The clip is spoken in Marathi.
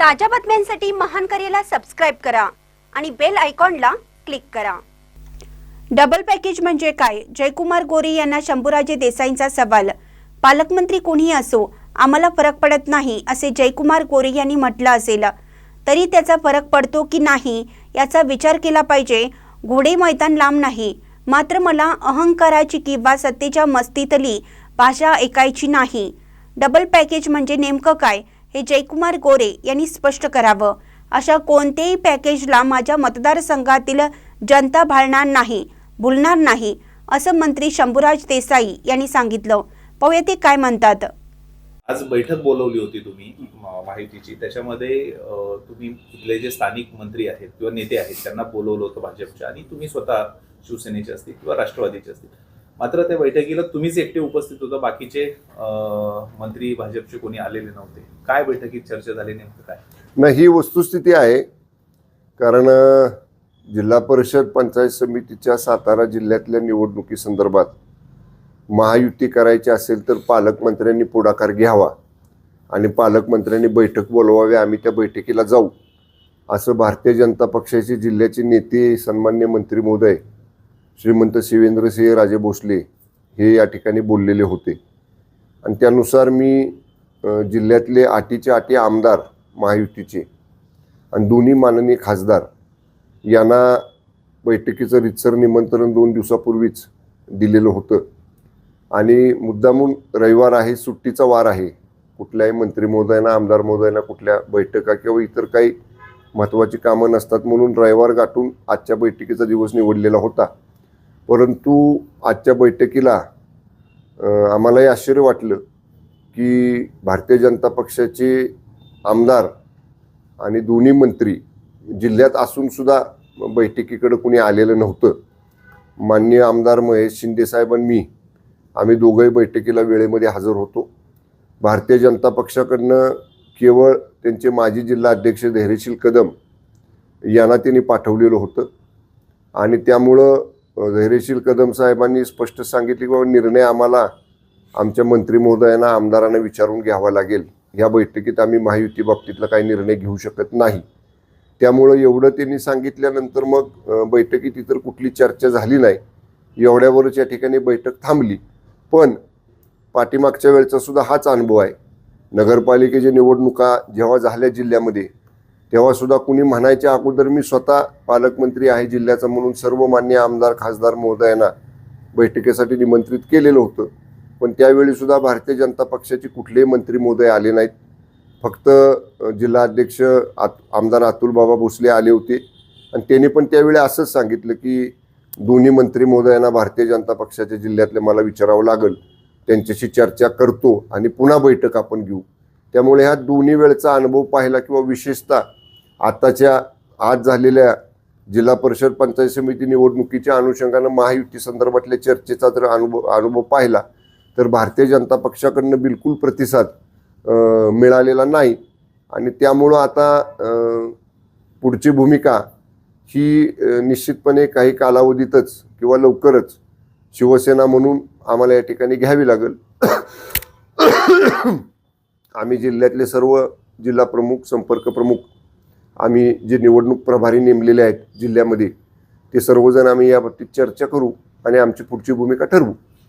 ताज्या बातम्यांसाठी महान करेला सबस्क्राईब करा आणि बेल आयकॉनला क्लिक करा. डबल पॅकेज म्हणजे काय? जयकुमार गोरे यांना शंभूराजे देसाईंचा सवाल. पालकमंत्री कोणीही असो आम्हाला फरक पडत नाही असे जयकुमार गोरे यांनी म्हटलं असेल. तरी त्याचा फरक पडतो की नाही याचा विचार केला पाहिजे. घोडे मैदान लांब नाही. मात्र मला अहंकाराची किंवा सत्तेच्या मस्तीतली भाषा ऐकायची नाही. डबल पॅकेज म्हणजे नेमकं काय? हे जयकुमार गोरे यांनी स्पष्ट करावं. अशा कोणत्याही पॅकेजला माझ्या मतदारसंघातील जनता भाळणार नाही भुलणार नाही असं मंत्री शंभूराज देसाई यांनी सांगितलं. पाहूया ते काय म्हणतात. आज बैठक बोलवली होती तुम्ही माहितीची. त्याच्यामध्ये तुम्ही इथले जे स्थानिक मंत्री आहेत किंवा नेते आहेत त्यांना बोलवलं होतं भाजपच्या. आणि तुम्ही स्वतः शिवसेनेचे असतील किंवा राष्ट्रवादीचे असतील. मात्र त्या बैठकीला तुम्हीच एकटे उपस्थित होता बाकीचे मंत्री भाजपचे कोणी आलेले नव्हते. काय बैठकीत चर्चा झाली नेमकं काय? नाही ही वस्तुस्थिती आहे. कारण जिल्हा परिषद पंचायत समितीच्या सातारा जिल्ह्यातल्या निवडणुकीसंदर्भात महायुती करायची असेल तर पालकमंत्र्यांनी पुढाकार घ्यावा आणि पालकमंत्र्यांनी बैठक बोलवावी आम्ही त्या बैठकीला जाऊ असं भारतीय जनता पक्षाचे जिल्ह्याचे नेते सन्मान्य मंत्री महोदय श्रीमंत शिवेंद्रसिंह राजे भोसले हे या ठिकाणी बोललेले होते. आणि त्यानुसार मी जिल्ह्यातले आटीचे आटी आमदार महायुतीचे आणि दोन्ही माननीय खासदार यांना बैठकीचं रितसर निमंत्रण दोन दिवसापूर्वीच दिलेलं होतं. आणि मुद्दामून रविवार आहे सुट्टीचा वार आहे. कुठल्याही मंत्री महोदयांना आमदार महोदयांना कुठल्या बैठका किंवा इतर काही महत्त्वाची कामं नसतात म्हणून रविवार गाठून आजच्या बैठकीचा दिवस निवडलेला होता. परंतु आजच्या बैठकीला आम्हालाही आश्चर्य वाटलं की भारतीय जनता पक्षाचे आमदार आणि दोन्ही मंत्री जिल्ह्यात असूनसुद्धा बैठकीकडं कुणी आलेलं नव्हतं. माननीय आमदार महेश शिंदेसाहेब आणि मी आम्ही दोघंही बैठकीला वेळेमध्ये हजर होतो. भारतीय जनता पक्षाकडनं केवळ त्यांचे माजी जिल्हा अध्यक्ष धैर्यशील कदम यांना त्यांनी पाठवलेलं होतं. आणि त्यामुळं धैर्यशील कदम साहेबांनी स्पष्ट सांगितले की बाबा निर्णय आम्हाला आमच्या मंत्री महोदयांना आमदारांना विचारून घ्यावा लागेल. ह्या बैठकीत आम्ही महायुती बाबतीतला काही निर्णय घेऊ शकत नाही. त्यामुळं एवढं त्यांनी सांगितल्यानंतर मग बैठकीत इतर कुठली चर्चा झाली नाही. एवढ्यावरच या ठिकाणी बैठक थांबली. पण पाठीमागच्या वेळचा सुद्धा हाच अनुभव आहे. नगरपालिकेच्या निवडणुका जेव्हा झाल्या जिल्ह्यामध्ये तेव्हासुद्धा कुणी म्हणायच्या अगोदर मी स्वतः पालकमंत्री आहे जिल्ह्याचा म्हणून सर्व मान्य आमदार खासदार महोदयांना बैठकीसाठी निमंत्रित केलेलं होतं. पण त्यावेळीसुद्धा भारतीय जनता पक्षाचे कुठलेही मंत्री महोदय आले नाहीत. फक्त जिल्हाध्यक्ष आत आमदार अतुलबाबा भोसले आले होते. आणि त्यांनी पण त्यावेळी असंच सांगितलं की दोन्ही मंत्री महोदयांना भारतीय जनता पक्षाच्या जिल्ह्यातले मला विचारावं लागेल. त्यांच्याशी चर्चा करतो आणि पुन्हा बैठक आपण घेऊ. त्यामुळे ह्या दोन्ही वेळचा अनुभव पाहिला किंवा विशेषतः आताच्या आज झालेल्या जिल्हा परिषद पंचायत समिती निवडणुकीच्या अनुषंगानं महायुती संदर्भातल्या चर्चेचा जर अनुभव अनुभव पाहिला तर भारतीय जनता पक्षाकडनं बिलकुल प्रतिसाद मिळालेला नाही. आणि त्यामुळं आता पुढची भूमिका ही निश्चितपणे काही कालावधीतच किंवा लवकरच शिवसेना म्हणून आम्हाला या ठिकाणी घ्यावी लागेल. आम्ही जिल्ह्यातले सर्व जिल्हा प्रमुख संपर्क प्रमुख आम्ही जे निवडणूक प्रभारी नेमलेले आहेत जिल्ह्यामध्ये ते सर्वजण आम्ही याबाबतीत चर्चा करू आणि आमची पुढची भूमिका ठरवू.